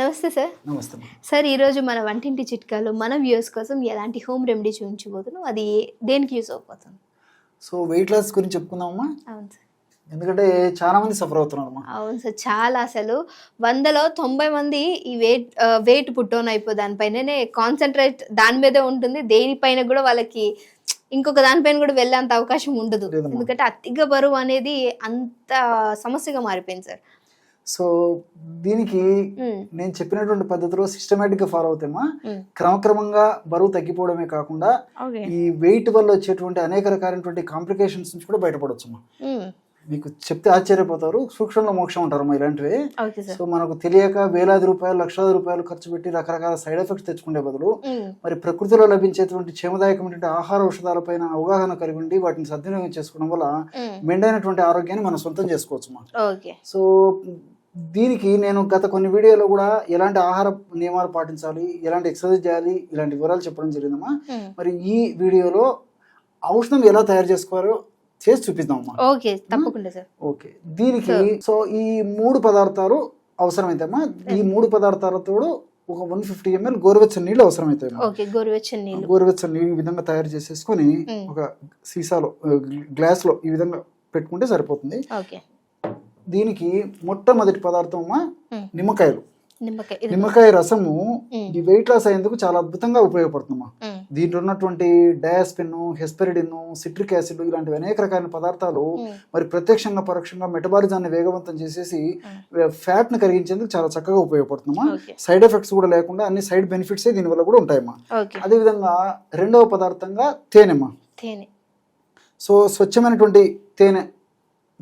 నమస్తే సార్. నమస్తే. సార్ ఈరోజు మన వంటింటి చిట్కాలు మన వ్యూస్ కోసం ఎలాంటి హోమ్ రెమెడీ చూపించబోతున్నాం అది దేనికి యూస్ అయిపోతుంది సో వెయిట్ లాస్ గురించి చెప్పుకుందామమ్మా. అవును సార్. ఎందుకంటే చాలా మంది సఫర్ అవుతున్నారు అవును సార్ చాలా అసలు. వందలో తొంభై మంది ఈ వెయిట్ వెయిట్ పుట్టోన్ అయిపో దానిపైననే కాన్సన్ట్రేట్ దాని మీదే ఉంటుంది. దేనిపైన కూడా వాళ్ళకి ఇంకొక దానిపైన కూడా వెళ్ళేంత అవకాశం ఉండదు. ఎందుకంటే అతిగా బరువు అనేది అంత సమస్యగా మారిపోయింది సార్. సో దీనికి నేను చెప్పినటువంటి పద్ధతిలో సిస్టమేటిక్గా ఫాలో అవుతామా. క్రమక్రమంగా బరువు తగ్గిపోవడమే కాకుండా ఈ వెయిట్ వల్ల వచ్చేటువంటి అనేక రకాలైనటువంటి కాంప్లికేషన్స్ నుంచి కూడా ఉమ్, మీకు చెప్తే ఆశ్చర్యపోతారు సూక్ష్మంలో మోక్షం అంటారు అమ్మా ఇలాంటివి. సో మనకు తెలియక వేలాది రూపాయలు లక్షలాది రూపాయలు ఖర్చు పెట్టి రకరకాల సైడ్ ఎఫెక్ట్స్ తెచ్చుకునే బదులు మరి ప్రకృతిలో లభించేటువంటి క్షేమదాయకమైనటువంటి ఆహార ఔషధాలపైన అవగాహన కలిగి ఉండి వాటిని సద్వినియోగం చేసుకోవడం వల్ల మెండైనటువంటి ఆరోగ్యాన్ని మనం సొంతం చేసుకోవచ్చు సో దీనికి నేను గత కొన్ని వీడియోలో కూడా ఎలాంటి ఆహార నియమాలు పాటించాలి ఎలాంటి ఎక్సర్సైజ్ చేయాలి ఇలాంటి వివరాలు చెప్పడం జరిగిందమ్మా. మరి ఈ వీడియోలో ఔషధం ఎలా తయారు చేసుకోవాలో చేసి చూపిద్దామమ్మా. ఓకే తప్పకుండా సార్. ఓకే దీనికి సో ఈ మూడు పదార్థాలు అవసరమైతాయమ్మా. ఈ మూడు పదార్థాలతో ఒక వన్ ఫిఫ్టీ ఎంఎల్ గోరువెచ్చని నీళ్ళు అవసరమవుతాయమ్మా ఓకే గోరువెచ్చని నీళ్ళు. గోరువెచ్చని నీళ్ళు ఈ విధంగా తయారు చేసేసుకొని మ్మ్. ఒక సీసాలో గ్లాస్లో ఈ విధంగా పెట్టుకుంటే సరిపోతుంది. దీనికి మొట్టమొదటి పదార్థం. నిమ్మకాయలు. నిమ్మకాయ రసము. ఈ వెయిట్ లాస్ అయ్యేందుకు చాలా అద్భుతంగా ఉపయోగపడుతుందమ్మా. దీంట్లో ఉన్నటువంటి డయాస్పిన్ హెస్పెరిడిన్ సిట్రిక్ యాసిడ్ ఇలాంటివి అనేక రకాలైన పదార్థాలు మరి ప్రత్యక్షంగా పరోక్షంగా మెటబాలిజాన్ని వేగవంతం చేసేసి ఫ్యాట్ని కరిగించేందుకు చాలా చక్కగా ఉపయోగపడుతుందమ్మా. సైడ్ ఎఫెక్ట్స్ కూడా లేకుండా అన్ని సైడ్ బెనిఫిట్స్ దీనివల్ల కూడా ఉంటాయమ్మా. అదేవిధంగా రెండవ పదార్థంగా తేనెమ్మా తేనె. సో స్వచ్ఛమైనటువంటి తేనె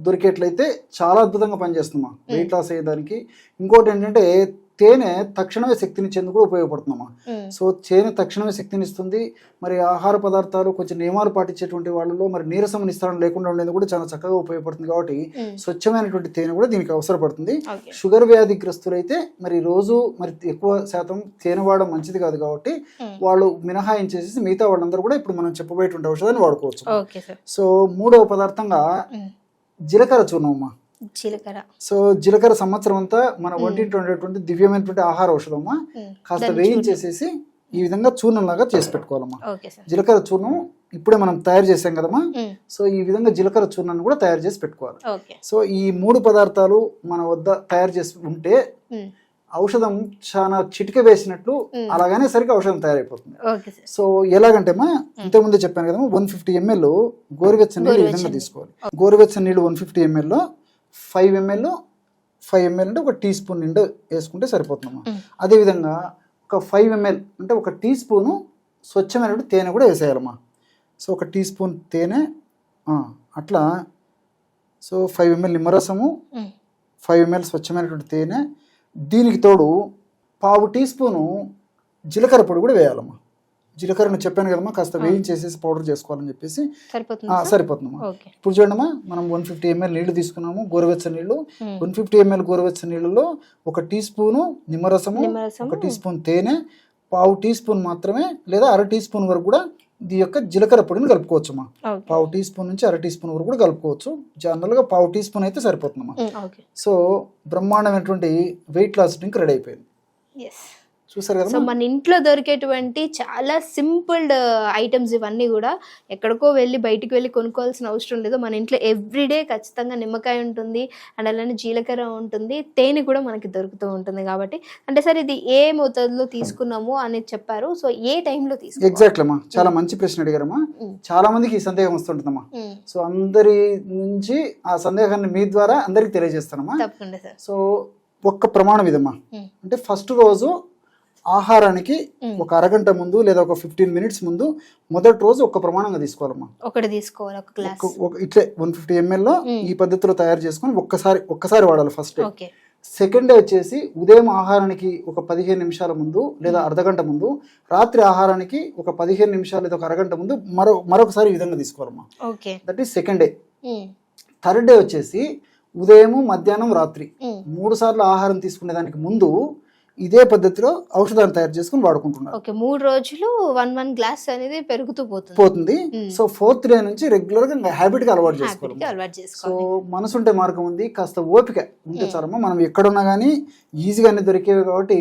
దొరికేట్లయితే చాలా అద్భుతంగా పనిచేస్తుందమ్మా వెయిట్ లాస్ అయ్యేదానికి. ఇంకోటి ఏంటంటే తేనె తక్షణమే శక్తినిచ్చేందుకు కూడా ఉపయోగపడుతుందమ్మా. సో తేనె తక్షణమే శక్తినిస్తుంది. మరి ఆహార పదార్థాలు కొంచెం నియమాలు పాటించేటువంటి వాళ్ళలో మరి నీరసం నిస్తారం లేకుండా ఉండేది కూడా చాలా చక్కగా ఉపయోగపడుతుంది కాబట్టి స్వచ్ఛమైనటువంటి తేనె కూడా దీనికి అవసరపడుతుంది. షుగర్ వ్యాధిగ్రస్తులైతే మరి రోజు మరి ఎక్కువ శాతం తేనె వాడడం మంచిది కాదు కాబట్టి వాళ్ళు మినహాయించేసి మిగతా వాళ్ళందరూ కూడా ఇప్పుడు మనం చెప్పబోయేటువంటి ఔషధాన్ని వాడుకోవచ్చు. సో మూడవ పదార్థంగా జీలకర్ర చూర్ణం అమ్మా జీలకర్ర. సో జీలకర్ర సంవత్సరం అంతా మన వంటింటి ఉండేటువంటి దివ్యమైనటువంటి ఆహార ఔషధం అమ్మా ఉమ్, కాస్త వేయించేసేసి ఈ విధంగా చూర్ణం లాగా చేసి పెట్టుకోవాలమ్మా. జీలకర్ర చూర్ణం ఇప్పుడే మనం తయారు చేసాం కదమ్మా? సో ఈ విధంగా జీలకర్ర చూర్ణాన్ని కూడా తయారు చేసి పెట్టుకోవాలి. సో ఈ మూడు పదార్థాలు మన వద్ద తయారు చేసి ఉంటే ఔషధం చాలా చిటిక వేసినట్లు. అలాగనే సరికి ఔషధం తయారైపోతుంది. సో ఎలాగంటే అమ్మా ఇంతకుముందే చెప్పాను కదమ్మా వన్ ఫిఫ్టీ ఎంఎల్ గోరువెచ్చని నీళ్ళు ఈ విధంగా తీసుకోవాలి. గోరువెచ్చని నీళ్ళు వన్ ఫిఫ్టీ ఎంఎల్లో ఫైవ్ ఎంఎల్ ఫైవ్ ఎంఎల్ అంటే ఒక టీ స్పూన్ నిండా వేసుకుంటే సరిపోతుందమ్మా. మ్మ్. అదేవిధంగా ఒక ఫైవ్ ఎంఎల్ అంటే ఒక టీ స్పూను స్వచ్ఛమైనటువంటి తేనె కూడా వేసేయాలమ్మా. సో ఒక టీ స్పూన్ తేనె అట్లా. సో ఫైవ్ ఎంఎల్ నిమ్మరసము ఫైవ్ ఎంఎల్ స్వచ్ఛమైనటువంటి తేనె దీనికి తోడు పావు టీ స్పూను జీలకర్ర పొడి కూడా వేయాలమ్మా. జీలకర్రను చెప్పాను కదమ్మా కాస్త వేయించేసేసి పౌడర్ చేసుకోవాలని చెప్పేసి? సరిపోతుందమ్మా. ఇప్పుడు చూడమ్మా మనం వన్ ఫిఫ్టీ ఎంఎల్ నీళ్ళు తీసుకున్నాము గోరువెచ్చని నీళ్ళు. వన్ ఫిఫ్టీ ఎంఎల్ గోరువెచ్చని నీళ్ళలో ఒక టీ స్పూను నిమ్మరసము. ఒక టీ స్పూన్ తేనె పావు టీ స్పూన్ మాత్రమే లేదా అర టీ స్పూన్ వరకు కూడా ఈ యొక్క జీలకర్ర పొడిని కలుపుకోవచ్చమ్మా. పావు టీ స్పూన్ నుంచి అర టీ స్పూన్ వరకు కూడా కలుపుకోవచ్చు. జనరల్గా పావు టీ స్పూన్ అయితే సరిపోతుందమ్మా. సో బ్రహ్మాండమైనటువంటి వెయిట్ లాస్ డ్రింక్ రెడీ అయిపోయింది. చూసారు సో కదా మన ఇంట్లో దొరికేటువంటి చాలా సింపుల్ ఐటమ్స్ ఇవన్నీ కూడా ఎక్కడికో వెళ్ళి బయటికి వెళ్ళి కొనుక్కోవాల్సిన అవసరం లేదు. మన ఇంట్లో ఎవ్రీడే ఖచ్చితంగా నిమ్మకాయ ఉంటుంది అండ్ అలానే జీలకర్ర ఉంటుంది తేనె కూడా మనకి దొరుకుతూ ఉంటుంది కాబట్టి. అంటే సార్ ఇది ఏ మోతాదులో తీసుకున్నాము అనేది చెప్పారు. సో ఏ టైంలో తీసుకున్నాము? ఎగ్జాక్ట్లీ అమ్మా. చాలా మంచి ప్రశ్న అడిగారమ్మా. చాలా మందికి ఈ సందేహం వస్తుంటుందమ్మా. సో అందరి నుంచి ఆ సందేహాన్ని మీ ద్వారా అందరికి తెలియజేస్తానమ్మా. తప్పకుండా సార్. సో ఒక్క ప్రమాణం ఇదమ్మా. అంటే ఫస్ట్ రోజు ఆహారానికి. ఒక అరగంట ముందు లేదా ఒక ఫిఫ్టీన్ మినిట్స్ ముందు మొదటి రోజు ఒక ప్రమాణంగా తీసుకోవాలమ్మా. ఒకటి తీసుకోవాలి ఒక గ్లాస్ ఇట్లే వన్ ఫిఫ్టీ ఎంఎల్లో. ఈ పద్ధతిలో తయారు చేసుకొని ఒక్కసారి ఒక్కసారి వాడాలి ఫస్ట్ సెకండ్ డే వచ్చేసి ఉదయం ఆహారానికి ఒక పదిహేను నిమిషాల ముందు లేదా అర్ధగంట ముందు రాత్రి ఆహారానికి ఒక పదిహేను నిమిషాలు లేదా ఒక అరగంట ముందు మరో మరొకసారి ఈ విధంగా తీసుకోవాలమ్మా. That is second day third day వచ్చేసి ఉదయం మధ్యాహ్నం రాత్రి. మూడు సార్లు ఆహారం తీసుకునే దానికి ముందు ఇదే పద్ధతిలో ఔషధాన్ని తయారు చేసుకుని వాడుకుంటున్నారు. ఓకే మూడు రోజులు వన్ వన్ గ్లాస్ అనేది పెరుగుతూ పోతుంది. పోతుంది. సో ఫోర్త్ డే నుంచి రెగ్యులర్గా హ్యాబిట్గా అలవాటు చేసుకోవాలి. సో మనసు ఉంటే మార్గం ఉంది. కాస్త ఓపిక ఉంటే చాలమ్మా. మనం ఎక్కడున్నా కానీ ఈజీగా అన్ని దొరికేవి కాబట్టి.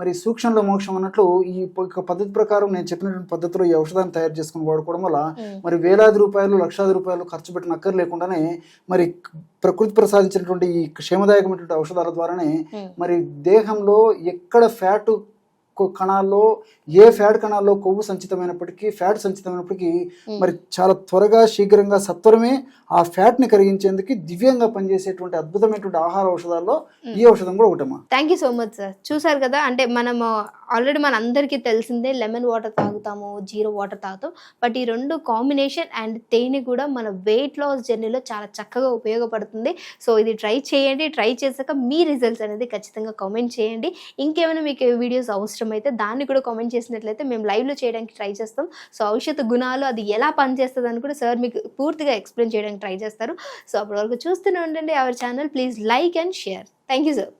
మరి సూక్ష్మంలో మోక్షం అన్నట్లు ఈ పద్ధతి ప్రకారం నేను చెప్పినటువంటి పద్ధతిలో ఈ ఔషధాన్ని తయారు చేసుకుని వాడుకోవడం వల్ల. మరి వేలాది రూపాయలు లక్షాది రూపాయలు ఖర్చు పెట్టిన అక్కర్ లేకుండానే మరి ప్రకృతి ప్రసాదించినటువంటి ఈ క్షేమదాయకమైనటువంటి ఔషధాల ద్వారానే. మరి దేహంలో ఎక్కడ ఫ్యాట్ కణాల్లో ఏ ఫ్యాట్ కణాల్లో కొవ్వు సంచితమైనప్పటికీ ఫ్యాట్ సంచితమైనప్పటికీ మరి చాలా త్వరగా శీఘ్రంగా సత్వరమే ఆ ఫ్యాట్ని కరిగించేందుకు దివ్యంగా పనిచేసేటువంటి అద్భుతమైనటువంటి ఆహార ఔషధాల్లో ఈ ఔషధం కూడా ఒకటమ్మా. Thank you so much sir చూసారు కదా అంటే మనము ఆల్రెడీ మన అందరికీ తెలిసిందే లెమన్ వాటర్ తాగుతాము జీరో వాటర్ తాగుతాం. బట్ ఈ రెండు కాంబినేషన్ అండ్ తేనె కూడా మన వెయిట్ లాస్ జర్నీలో చాలా చక్కగా ఉపయోగపడుతుంది. సో ఇది ట్రై చేయండి ట్రై చేశాక మీ రిజల్ట్స్ అనేది ఖచ్చితంగా కామెంట్ చేయండి. ఇంకేమైనా మీకు వీడియోస్ అవసరమైతే దాన్ని కూడా కామెంట్ చేసినట్లయితే మేము లైవ్లో చేయడానికి ట్రై చేస్తాం. సో ఔషధ గుణాలు అది ఎలా పనిచేస్తుంది అని కూడా సార్ మీకు పూర్తిగా ఎక్స్ప్లెయిన్ చేయడానికి ట్రై చేస్తారు. సో అప్పటివరకు చూస్తూనే ఉండండి. Our channel please like and share thank you sir